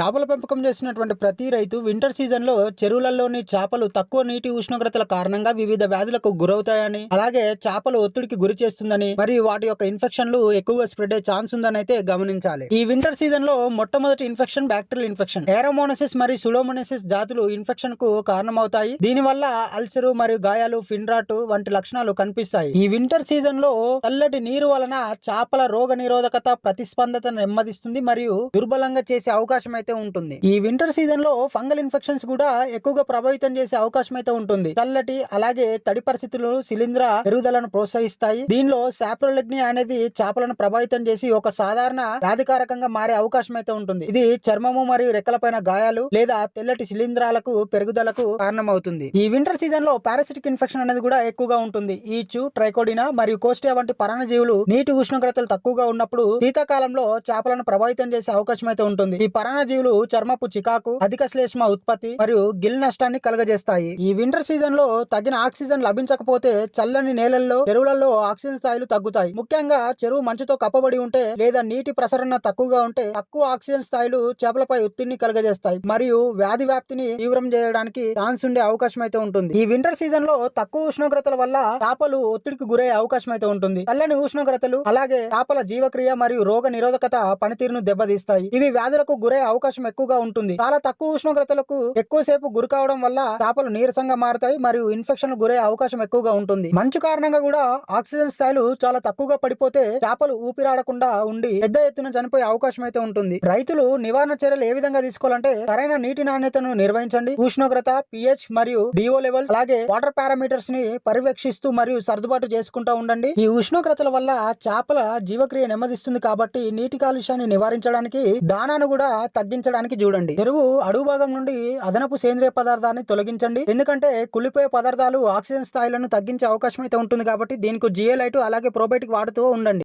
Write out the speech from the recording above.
చేపల పెంపకం చేసినటువంటి ప్రతి రైతు వింటర్ సీజన్లో చెరువులలోని చేపలు తక్కువ నీటి ఉష్ణోగ్రతల కారణంగా వివిధ వ్యాధులకు గురవుతాయని అలాగే చేపలు ఒత్తిడికి గురి చేస్తుందని మరియు వాటి యొక్క ఇన్ఫెక్షన్లు ఎక్కువగా స్ప్రెడ్ అయ్యే ఛాన్స్ ఉందని అయితే గమనించాలి. ఈ వింటర్ సీజన్లో మొట్టమొదటి ఇన్ఫెక్షన్ బ్యాక్టీరియల్ ఇన్ఫెక్షన్ ఏరోమోనసిస్ మరియు సుడోమోనసిస్ జాతులు ఇన్ఫెక్షన్కు కారణమవుతాయి. దీనివల్ల అల్సరు మరియు గాయాలు ఫిన్రాట్ వంటి లక్షణాలు కనిపిస్తాయి. ఈ వింటర్ సీజన్లో చల్లటి నీరు వలన చేపల రోగ నిరోధకత ప్రతిస్పందత నెమ్మదిస్తుంది మరియు దుర్బలంగా చేసే అవకాశం అయితే ఉంటుంది. ఈ వింటర్ సీజన్లో ఫంగల్ ఇన్ఫెక్షన్స్ కూడా ఎక్కువగా ప్రభావితం చేసే అవకాశం అయితే ఉంటుంది. చల్లటి అలాగే తడి పరిస్థితులు శిలీంధ్ర పెరుగుదలను ప్రోత్సహిస్తాయి. దీనిలో సాప్రోలెగ్ని అనేది చేపలను ప్రభావితం చేసి ఒక సాధారణ వ్యాధికారకంగా మారే అవకాశం అయితే ఉంటుంది. ఇది చర్మము మరియు రెక్కలపైన గాయాలు లేదా తెల్లటి శిలీంధ్రాలకు పెరుగుదలకు కారణమవుతుంది. ఈ వింటర్ సీజన్లో పారాసిటిక్ ఇన్ఫెక్షన్ అనేది కూడా ఎక్కువగా ఉంటుంది. ఈచు ట్రైకోడినా మరియు కోస్టియా వంటి పరాణజీవులు నీటి ఉష్ణోగ్రతలు తక్కువగా ఉన్నప్పుడు శీతాకాలంలో చేపలను ప్రభావితం చేసే అవకాశం అయితే ఉంటుంది. ఈ పరాణజీవులు చర్మపు చికాకు అధిక శ్లేష్మ ఉత్పత్తి మరియు గిల్ నష్టాన్ని కలుగజేస్తాయి. ఈ వింటర్ సీజన్లో తగిన ఆక్సిజన్ లభించకపోతే చల్లని నేలల్లో చెరువులలో ఆక్సిజన్ స్థాయిలు తగ్గుతాయి. ముఖ్యంగా చెరువు మంచుతో కప్పబడి ఉంటే లేదా నీటి ప్రసరణ తక్కువగా ఉంటే తక్కువ ఆక్సిజన్ స్థాయిలు చేపలపై ఒత్తిడిని కలుగజేస్తాయి మరియు వ్యాధి వ్యాప్తిని తీవ్రం చేయడానికి ఛాన్స్ ఉండే అవకాశం అయితే ఉంటుంది. ఈ వింటర్ సీజన్లో తక్కువ ఉష్ణోగ్రతల వల్ల చేపలు ఒత్తిడికి గురయ్యే అవకాశం అయితే ఉంటుంది. చల్లని ఉష్ణోగ్రతలు అలాగే చేపల జీవక్రియ మరియు రోగ నిరోధకత పనితీరును దెబ్బతీస్తాయి. ఇవి వ్యాధులకు గురయ్యే అవకాశం అవకాశం ఎక్కువగా ఉంటుంది. చాలా తక్కువ ఉష్ణోగ్రతలకు ఎక్కువసేపు గురి కావడం వల్ల చేపలు నీరసంగా మారుతాయి మరియు ఇన్ఫెక్షన్ గురయ్యే అవకాశం ఎక్కువగా ఉంటుంది. మంచు కారణంగా కూడా ఆక్సిజన్ స్థాయిలు చాలా తక్కువగా పడిపోతే చేపలు ఊపిరాడకుండా ఉండి పెద్ద ఎత్తున చనిపోయే అవకాశం అయితే ఉంటుంది. రైతులు నివారణ చర్యలు ఏ విధంగా తీసుకోవాలంటే సరైన నీటి నాణ్యతను నిర్వహించండి. ఉష్ణోగ్రత పిహెచ్ మరియు డిఓ లెవెల్ అలాగే వాటర్ పారామీటర్స్ని పర్యవేక్షిస్తూ మరియు సర్దుబాటు చేసుకుంటూ ఉండండి. ఈ ఉష్ణోగ్రతల వల్ల చేపల జీవక్రియ నెమ్మదిస్తుంది కాబట్టి నీటి కాలుష్యాన్ని నివారించడానికి దానాను కూడా తగ్గించడానికి చూడండి. ఎరువు అడుగు భాగం నుండి అదనపు సేంద్రియ పదార్థాన్ని తొలగించండి. ఎందుకంటే కుళ్ళిపోయే పదార్థాలు ఆక్సిజన్ స్థాయిలను తగ్గించే అవకాశం అయితే ఉంటుంది కాబట్టి దీనికి జిఏ లైట్ అలాగే ప్రోబయోటిక్ వాడుతూ ఉండండి.